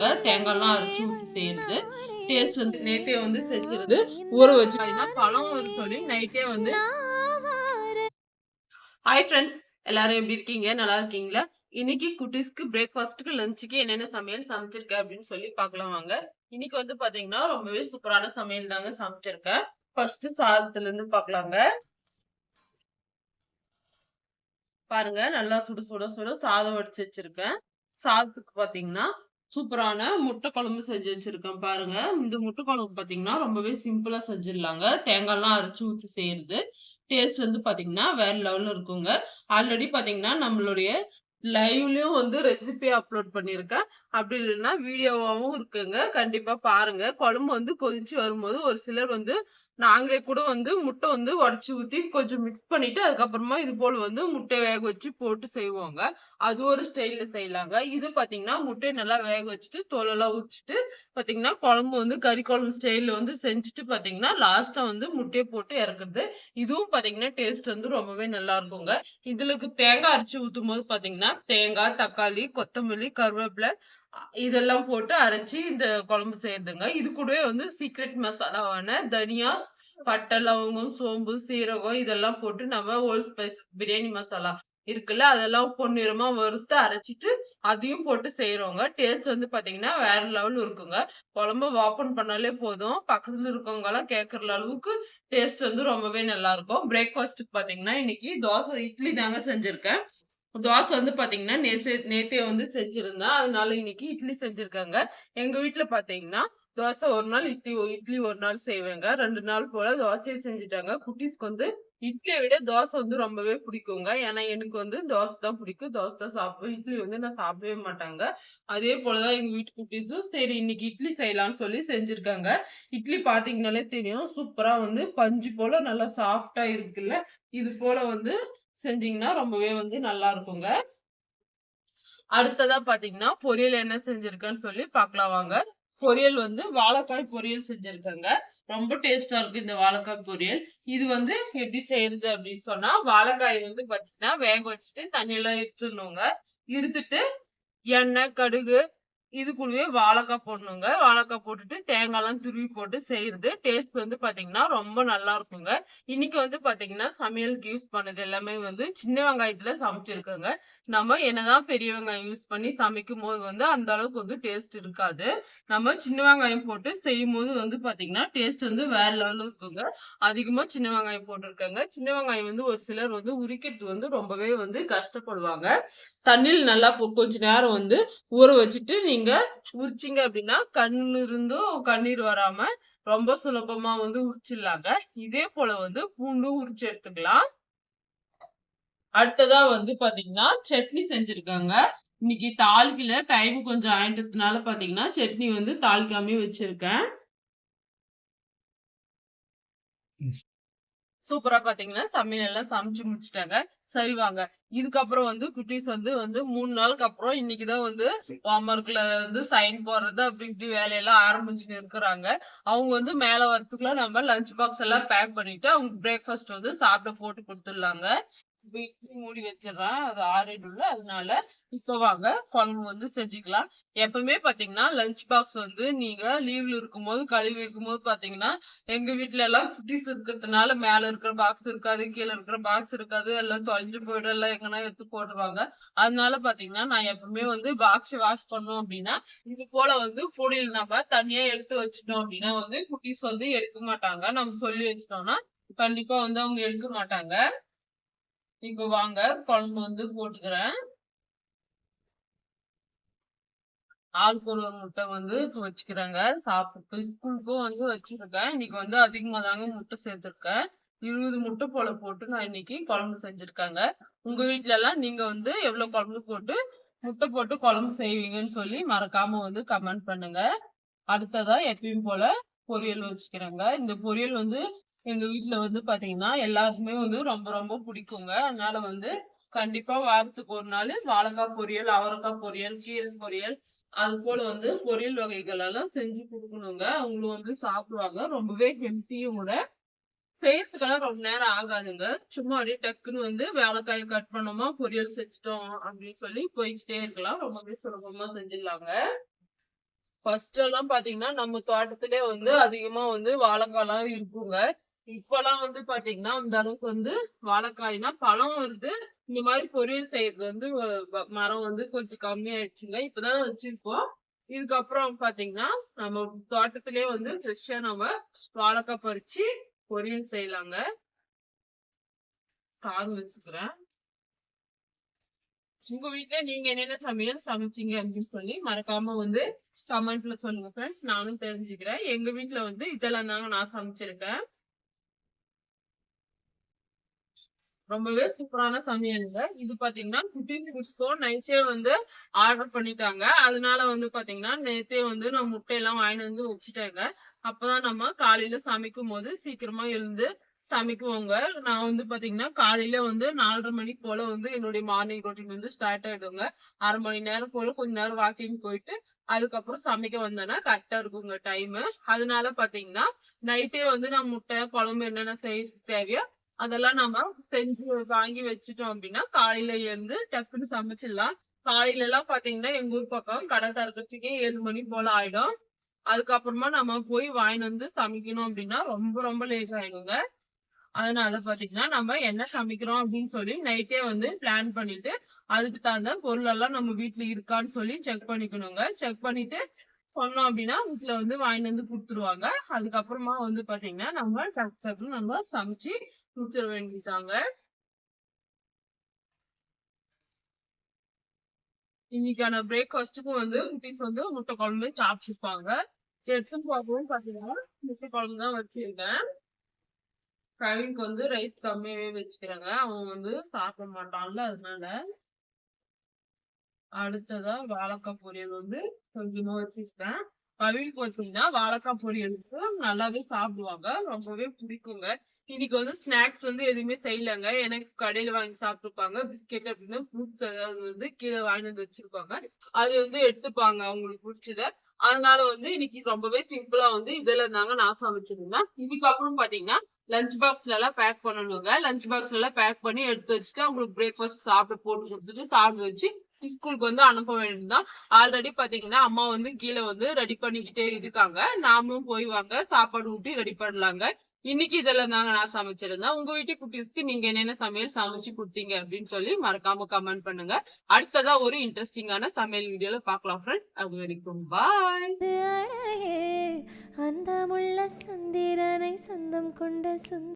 செஞ்சிருக்காங்க தேங்காய்லாம் அரைச்சி ஊற்றி செய்யறது. டேஸ்ட் வந்து நேத்தே வந்து செஞ்சிருது. ஊற வச்சு பழம் ஒரு சொல்லி நைட்டே வந்து ஹாய் ஃப்ரெண்ட்ஸ் எல்லாரும் எப்படி இருக்கீங்க? நல்லா இருக்கீங்களா? இன்னைக்கு குட்டீஸ்க்கு பிரேக்ஃபாஸ்ட்டுக்கு லஞ்சுக்கு என்னென்ன சமையல் சமைச்சிருக்கேன் அப்படின்னு சொல்லி பார்க்கலாம் வாங்க. இன்னைக்கு வந்து பாத்தீங்கன்னா ரொம்பவே சூப்பரான சமையல் தாங்க சமைச்சிருக்கேன். ஃபர்ஸ்ட் சாதத்துல இருந்து பார்க்கலாங்க. பாருங்க நல்லா சுட சுட சுட சாதம் வடிச்சு வச்சிருக்கேன். சாதத்துக்கு பாத்தீங்கன்னா சூப்பரான முட்டை குழம்பு செஞ்சு வச்சிருக்கேன் பாருங்க. இந்த முட்டை குழம்பு பாத்தீங்கன்னா ரொம்பவே சிம்பிளா செஞ்சிடலாங்க. தேங்காய்லாம் அரைச்சு ஊற்றி செய்யறது. டேஸ்ட் வந்து பாத்தீங்கன்னா வேற லெவல்ல இருக்குங்க. ஆல்ரெடி பாத்தீங்கன்னா நம்மளுடைய லைவ்லயும் வந்து ரெசிபி அப்லோட் பண்ணியிருக்கேன் அப்படி இல்லைன்னா வீடியோவாவும் இருக்குங்க. கண்டிப்பா பாருங்க. குழம்பு வந்து கொதிச்சு வரும்போது ஒரு சிலர் வந்து நாங்களே கூட வந்து முட்டை வந்து உடச்சி ஊற்றி கொஞ்சம் மிக்ஸ் பண்ணிட்டு அதுக்கப்புறமா இது போல் வந்து முட்டை வேக வச்சு போட்டு செய்வாங்க. அது ஒரு ஸ்டைலில் செய்யலாங்க. இது பார்த்தீங்கன்னா முட்டையை நல்லா வேக வச்சுட்டு தோலெல்லாம் ஊற்றிட்டு பார்த்தீங்கன்னா குழம்பு வந்து கறி குழம்பு ஸ்டைலில் வந்து செஞ்சுட்டு பார்த்தீங்கன்னா லாஸ்ட்டாக வந்து முட்டையை போட்டு இறக்குறது. இதுவும் பார்த்தீங்கன்னா டேஸ்ட் வந்து ரொம்பவே நல்லா இருக்குங்க. இதுலக்கு தேங்காய் அரைச்சு ஊற்றும் போது பார்த்தீங்கன்னா தேங்காய் தக்காளி கொத்தமல்லி கருவேப்பிலை இதெல்லாம் போட்டு அரைச்சி இந்த குழம்பு செய்யறதுங்க இது கூடவே வந்து சீக்ரெட் மசாலாவான தனியா பட்டை லவங்கம் சோம்பு சீரகம் இதெல்லாம் போட்டு நம்ம ஓல் ஸ்பைஸ் பிரியாணி மசாலா இருக்குல்ல அதெல்லாம் பொன்னிறமா வறுத்து அரைச்சிட்டு அதையும் போட்டு செய்யறவங்க டேஸ்ட் வந்து பாத்தீங்கன்னா வேற லெவல் இருக்குங்க. குழம்பு ஓப்பன் பண்ணாலே போதும். பக்கத்துல இருக்கவங்க எல்லாம் கேட்கற அளவுக்கு டேஸ்ட் வந்து ரொம்பவே நல்லா இருக்கும். பிரேக்ஃபாஸ்ட்டுக்கு பாத்தீங்கன்னா இன்னைக்கு தோசை இட்லி தாங்க செஞ்சிருக்கேன். தோசை வந்து பாத்தீங்கன்னா நேசே நேத்தே வந்து செஞ்சுருந்தேன் அதனால இன்னைக்கு இட்லி செஞ்சிருக்காங்க. எங்க வீட்டுல பாத்தீங்கன்னா தோசை ஒரு நாள் இட்லி இட்லி ஒரு நாள் செய்வேங்க. ரெண்டு நாள் போல தோசையை செஞ்சுட்டாங்க. குட்டீஸ்க்கு வந்து இட்லியை விட தோசை வந்து ரொம்பவே பிடிக்குங்க. ஏன்னா எனக்கு வந்து தோசை தான் பிடிக்கும். தோசை தான் சாப்பிடுவேன். இட்லி வந்து நான் சாப்பிடவே மாட்டாங்க. அதே போலதான் எங்க வீட்டு குட்டீஸும் சரி இன்னைக்கு இட்லி செய்யலாம்னு சொல்லி செஞ்சிருக்காங்க. இட்லி பாத்தீங்கன்னாலே தெரியும். சூப்பரா வந்து பஞ்சு போல நல்லா சாஃப்டா இருக்குல்ல. இது போல வந்து செஞ்சீங்கன்னா ரொம்பவே வந்து நல்லா இருக்குங்க. அடுத்ததா பாத்தீங்கன்னா பொரியல் என்ன செஞ்சிருக்கேன்னு சொல்லி பாக்கலாம் வாங்க. பொரியல் வந்து வாழைக்காய் பொரியல் செஞ்சிருக்கேங்க. ரொம்ப டேஸ்டா இருக்கு இந்த வாழைக்காய் பொரியல். இது வந்து எப்படி செய்யறது அப்படின்னு சொன்னா வாழைக்காய் வந்து பாத்தீங்கன்னா வேக வச்சுட்டு தண்ணியெல்லாம் எடுத்துடணுங்க. இருத்துட்டு எண்ணெய் கடுகு இதுக்குள்ளேயே வாழைக்காய் போடணுங்க. வாழைக்காய் போட்டுட்டு தேங்காய்லாம் துருவி போட்டு செய்யறது டேஸ்ட் வந்து பாத்தீங்கன்னா ரொம்ப நல்லா இருக்குங்க. இன்னைக்கு வந்து பாத்தீங்கன்னா சமையலுக்கு யூஸ் பண்ணது எல்லாமே வந்து சின்ன வெங்காயத்துல சமைச்சிருக்கோங்க. நம்ம என்னதான் பெரிய வெங்காயம் யூஸ் பண்ணி சமைக்கும் போது வந்து அந்த அளவுக்கு வந்து டேஸ்ட் இருக்காது. நம்ம சின்ன வெங்காயம் போட்டு செய்யும் போது வந்து பாத்தீங்கன்னா டேஸ்ட் வந்து வேற லெவலில் இருக்குங்க. அதிகமா சின்ன வெங்காயம் போட்டிருக்காங்க. சின்ன வெங்காயம் வந்து ஒரு சிலர் வந்து உரிக்கிறதுக்கு வந்து ரொம்பவே வந்து கஷ்டப்படுவாங்க. தண்ணியில் நல்லா கொஞ்ச நேரம் வந்து ஊற வச்சுட்டு நீங்க உரிச்சிங்க அப்படின்னா கண்ணு இருந்தும் கண்ணீர் வராம ரொம்ப சுலபமா வந்து உரிச்சிடலாங்க. இதே போல வந்து பூண்டும் உரிச்சு எடுத்துக்கலாம். அடுத்ததா வந்து பாத்தீங்கன்னா சட்னி செஞ்சிருக்காங்க. இன்னைக்கு தாளிக்கல டைம் கொஞ்சம் ஆயிட்டதுனால பாத்தீங்கன்னா சட்னி வந்து தாளிக்காமே வச்சிருக்கேன். சூப்பரா பாத்தீங்கன்னா சமையல் எல்லாம் சமைச்சு முடிச்சிட்டாங்க. சரி வாங்க. இதுக்கப்புறம் வந்து குட்டீஸ் வந்து வந்து மூணு நாளுக்கு அப்புறம் இன்னைக்குதான் வந்து ஹோம்ஒர்க்ல வந்து சைன் போடுறது அப்படி இப்படி வேலையெல்லாம் ஆரம்பிச்சுட்டு இருக்கிறாங்க. அவங்க வந்து மேல வரத்துக்குள்ள நம்ம லஞ்ச் பாக்ஸ் எல்லாம் பேக் பண்ணிட்டு அவங்க பிரேக்ஃபாஸ்ட் வந்து சாப்பிட போட்டு கொடுத்துடலாங்க. வீட்டு மூடி வச்சிடறேன் அது ஆறிடும்ல அதனால இப்ப வாங்க குழம்பு வந்து செஞ்சுக்கலாம். எப்பவுமே பாத்தீங்கன்னா லஞ்ச் பாக்ஸ் வந்து நீங்க லீவ்ல இருக்கும்போது கழுவி வைக்கும் போது பாத்தீங்கன்னா எங்க வீட்டுல எல்லாம் குட்டீஸ் இருக்கிறதுனால மேல இருக்கிற பாக்ஸ் இருக்காது கீழே இருக்கிற பாக்ஸ் இருக்காது எல்லாம் தொலைஞ்சு போயிடும் எல்லாம் எங்கன்னா எடுத்து போட்டுருவாங்க. அதனால பாத்தீங்கன்னா நான் எப்பவுமே வந்து பாக்ஸ் வாஷ் பண்ணோம் அப்படின்னா இது போல வந்து பொடியில் நம்ம தனியா எடுத்து வச்சுட்டோம் அப்படின்னா வந்து குட்டீஸ் வந்து எடுக்க மாட்டாங்க. நம்ம சொல்லி வச்சிட்டோம்னா கண்டிப்பா வந்து அவங்க எடுக்க மாட்டாங்க. இப்போ வாங்க குழம்பு வந்து போட்டுக்கிறேன். ஆளுக்கு ஒரு முட்டை வந்து வச்சுக்கிறேங்க. சாப்பிட்டு ஸ்கூலுக்கும் வந்து வச்சிருக்கேன். இன்னைக்கு வந்து அதிகமா தாங்க முட்டை சேர்த்திருக்கேன். இருபது முட்டை போல போட்டு நான் இன்னைக்கு குழம்பு செஞ்சிருக்காங்க. உங்க வீட்ல எல்லாம் நீங்க வந்து எவ்வளவு குழம்பு போட்டு முட்டை போட்டு குழம்பு செய்வீங்கன்னு சொல்லி மறக்காம வந்து கமெண்ட் பண்ணுங்க. அடுத்ததா எப்பயும் போல பொரியல் வச்சுக்கிறேங்க. இந்த பொரியல் வந்து எங்க வீட்ல வந்து பாத்தீங்கன்னா எல்லாருக்குமே வந்து ரொம்ப ரொம்ப பிடிக்குங்க. அதனால வந்து கண்டிப்பா வாரத்துக்கு ஒரு நாள் வாழைக்காய் பொரியல் அவரைக்காய் பொரியல் கீரை பொரியல் அது போல வந்து பொரியல் வகைகள் எல்லாம் செஞ்சு கொடுக்கணுங்க. அவங்களும் வந்து சாப்பிடுவாங்க. ரொம்பவே ஹெல்த்தியும் கூட. செய்யறதுக்கெல்லாம் ரொம்ப நேரம் ஆகாதுங்க. சும்மா அப்படியே டக்குன்னு வந்து வாழைக்காய் கட் பண்ணோமா பொரியல் செஞ்சுட்டோம் அப்படின்னு சொல்லி போய்கிட்டே இருக்கலாம். ரொம்பவே சுலபமா செஞ்சிடலாங்க. ஃபர்ஸ்ட் எல்லாம் பாத்தீங்கன்னா நம்ம தோட்டத்திலே வந்து அதிகமா வந்து வாழைக்காய்லாம் இருக்குங்க. இப்பெல்லாம் வந்து பாத்தீங்கன்னா அந்த அளவுக்கு வந்து வாழைக்காய்னா பழம் வருது. இந்த மாதிரி பொரியல் செய்யறது வந்து மரம் வந்து கொஞ்சம் கம்மியாயிடுச்சுங்க. இப்பதான் வச்சிருப்போம் இதுக்கப்புறம் பாத்தீங்கன்னா நம்ம தோட்டத்திலே வந்து ஃப்ரெஷ்ஷா நம்ம வாழைக்காய் பறிச்சு பொரியல் செய்யலாங்க. சாதம் வச்சுக்கிறேன். உங்க வீட்டுல நீங்க என்னென்ன சமையல் சமைச்சீங்க அப்படின்னு சொல்லி மறக்காம வந்து கமெண்ட்ல சொல்லுங்க ஃப்ரெண்ட்ஸ் நானும் தெரிஞ்சுக்கிறேன். எங்க வீட்டுல வந்து இதெல்லாம் தாங்க நான் சமைச்சிருக்கேன். ரொம்பவே சூப்பரான சமையலுங்க. இது பாத்தீங்கன்னா குட்டீஸ் குடிச்சோம் நைட்டே வந்து ஆர்டர் பண்ணிட்டாங்க. அதனால வந்து பாத்தீங்கன்னா நேத்தே வந்து நான் முட்டையெல்லாம் வாங்கிட்டு வந்து வச்சுட்டேங்க. அப்பதான் நம்ம காலையில சமைக்கும் போது சீக்கிரமா எழுந்து சமைக்குவோங்க. நான் வந்து பாத்தீங்கன்னா காலையில வந்து நாலரை மணி போல வந்து என்னுடைய மார்னிங் ரொட்டீன் வந்து ஸ்டார்ட் ஆயிடுங்க. அரை மணி நேரம் போல கொஞ்ச நேரம் வாக்கிங் போயிட்டு அதுக்கப்புறம் சமைக்க வந்தேன்னா கரெக்டா இருக்குங்க டைம் அதனால பாத்தீங்கன்னா நைட்டே வந்து நான் முட்டை குழம்பு என்னென்ன செய்ய தேவையோ அதெல்லாம் நம்ம செஞ்சு வாங்கி வச்சுட்டோம் அப்படின்னா காலையில எழுந்து டக்குன்னு சமைச்சிடலாம். காலையில எல்லாம் பாத்தீங்கன்னா எங்க ஊர் பக்கம் கடை தரத்துக்கே ஏழு மணி போல ஆயிடும். அதுக்கப்புறமா நம்ம போய் வாங்கிட்டு வந்து சமைக்கணும் அப்படின்னா ரொம்ப ரொம்ப லேட் ஆயிடுங்க. அதனால பாத்தீங்கன்னா நம்ம என்ன சமைக்கிறோம் அப்படின்னு சொல்லி நைட்டே வந்து பிளான் பண்ணிட்டு அதுக்கு தகுந்த பொருள் எல்லாம் நம்ம வீட்டுல இருக்கான்னு சொல்லி செக் பண்ணிக்கணுங்க. செக் பண்ணிட்டு சொன்னோம் அப்படின்னா வீட்டுல வந்து வாங்கிட்டு வந்து கொடுத்துருவாங்க. அதுக்கப்புறமா வந்து பாத்தீங்கன்னா நம்ம டக்கு டக்குன்னு நம்ம சமைச்சு குடிச்சிட வேண்டியதாங்க இன்னைக்கான பிரேக்ஃபாஸ்ட்டுக்கும் வந்து குட்டீஸ் வந்து முட்டை குழம்பு சாப்பிட்டுருப்பாங்க எடுத்துன்னு பார்க்கவும் பார்த்தீங்கன்னா முட்டை குழம்பு தான் வச்சிருக்கேன். கவினுக்கு வந்து ரைஸ் கம்மியாவே வச்சுக்கிறாங்க. அவன் வந்து சாப்பிட மாட்டான்ல அதனால. அடுத்ததா வாழைக்காய் பொரியல் வந்து கொஞ்சமா வச்சிருக்கேன். கவினுக்கு பார்த்தீங்கன்னா வாழைக்காய் பொரியலுக்கு நல்லாவே சாப்பிடுவாங்க. ரொம்பவே பிடிக்குங்க. இன்னைக்கு வந்து ஸ்நாக்ஸ் வந்து எதுவுமே செய்யலங்க. எனக்கு கடையில வாங்கி சாப்பிட்டுருப்பாங்க பிஸ்கெட் அப்படின்னா ஃப்ரூட்ஸ் ஏதாவது வந்து கீழே வாங்கிட்டு வந்து வச்சிருப்பாங்க. அது வந்து எடுத்துப்பாங்க அவங்களுக்கு பிடிச்சத. அதனால வந்து இன்னைக்கு ரொம்பவே சிம்பிளா வந்து இதுல இருந்தாங்க நான் சமைச்சிருந்தேன். இதுக்கப்புறம் பாத்தீங்கன்னா லஞ்ச் பாக்ஸ்ல எல்லாம் பேக் பண்ணணுங்க. லஞ்ச் பாக்ஸ்ல எல்லாம் பேக் பண்ணி எடுத்து வச்சுட்டு அவங்களுக்கு பிரேக்ஃபாஸ்ட் சாப்பிட போட்டு கொடுத்துட்டு சாப்பிட்டு வச்சு ஸ்கூலுக்கு வந்து அனுப்ப வேண்டியதுதான். ஆல்ரெடி பாத்தீங்கன்னா அம்மா வந்து கீழே வந்து ரெடி பண்ணிக்கிட்டே இருக்காங்க. நாமும் போய் வாங்க சாப்பாடு ஊட்டி ரெடி பண்ணலாங்க. இன்னைக்கு இதெல்லாம் தாங்க நான் சமைச்சிருந்தேன். உங்க வீட்டு குட்டீஸ்க்கு நீங்க என்னென்ன சமையல் சமைச்சு கொடுத்தீங்க அப்படின்னு சொல்லி மறக்காம கமெண்ட் பண்ணுங்க. அடுத்ததா ஒரு இன்ட்ரெஸ்டிங்கான சமையல் வீடியோல பார்க்கலாம் ஃப்ரெண்ட்ஸ் அது வரைக்கும் பாய் அந்த முள்ள சந்திரனை சொந்தம் கொண்ட சுந்த